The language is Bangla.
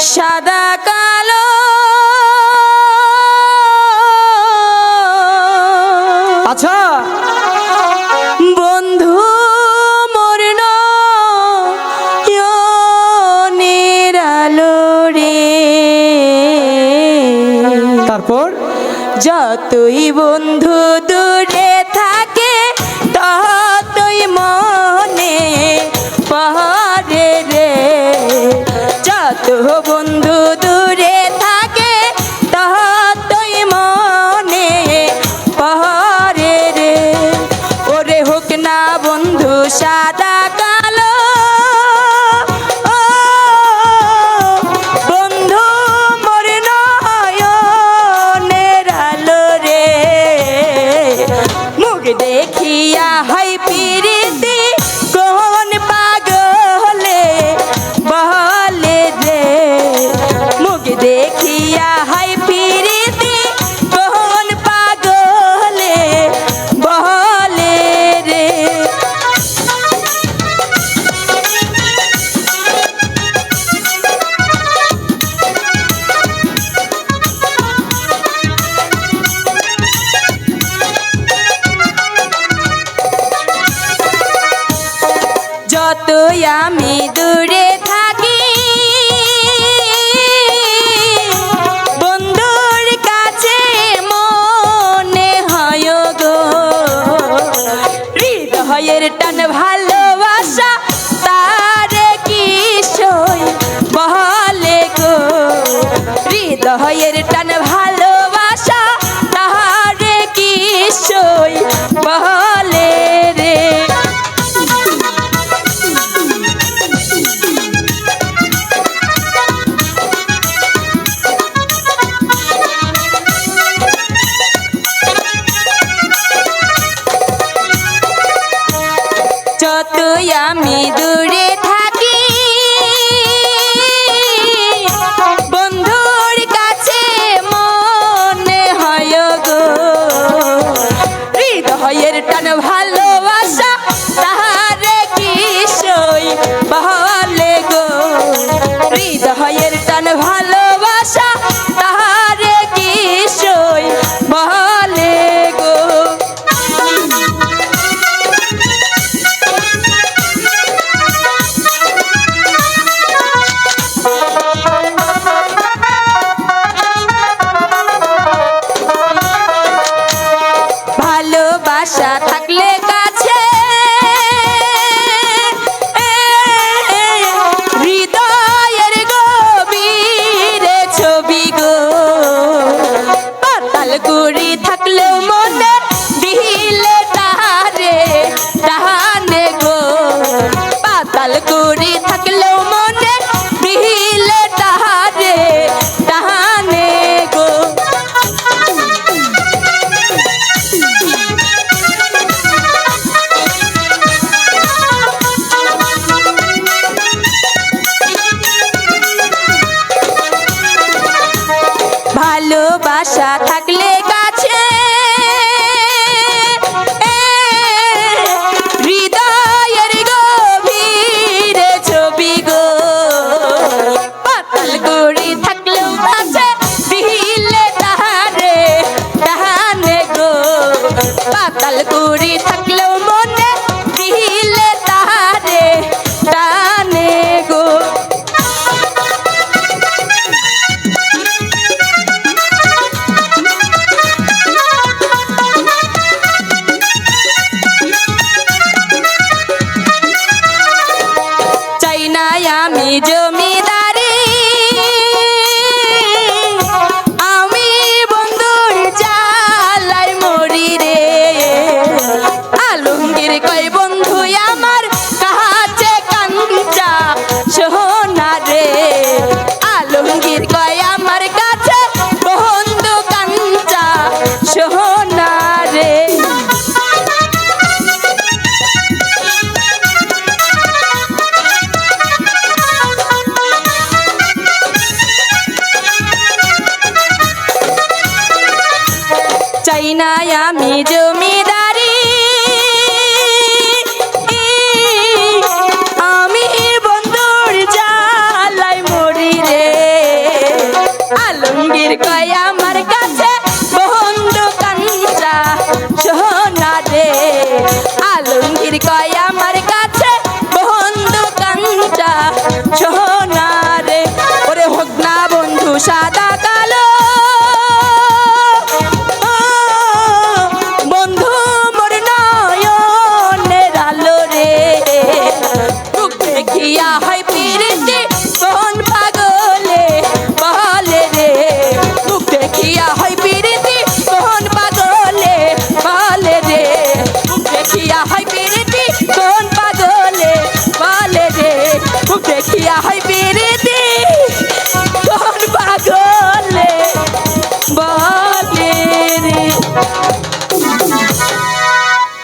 সাদা কালো। আচ্ছা। বন্ধু মরণ নিরালো রে। তারপর? যতই বন্ধু আমি দূরে থাকি। বন্ধুর কাছে মনে হয় গো, হৃদয়ের টান ভালোবাসা তারে কি সই বহলে গো। হৃদয়ের টান ভালোবাসা তাহারে কি সই বহলে I need Amidu I tú. চাই না আমি জমিদারি। আমি বন্ধুর জালাই মরি রে। আলমগীর কয় আমার কাছে বন্ধু কাঞ্চা সোনা রে আলমগীর কয় আমার কাছে বন্ধু কাঞ্চা เฮี边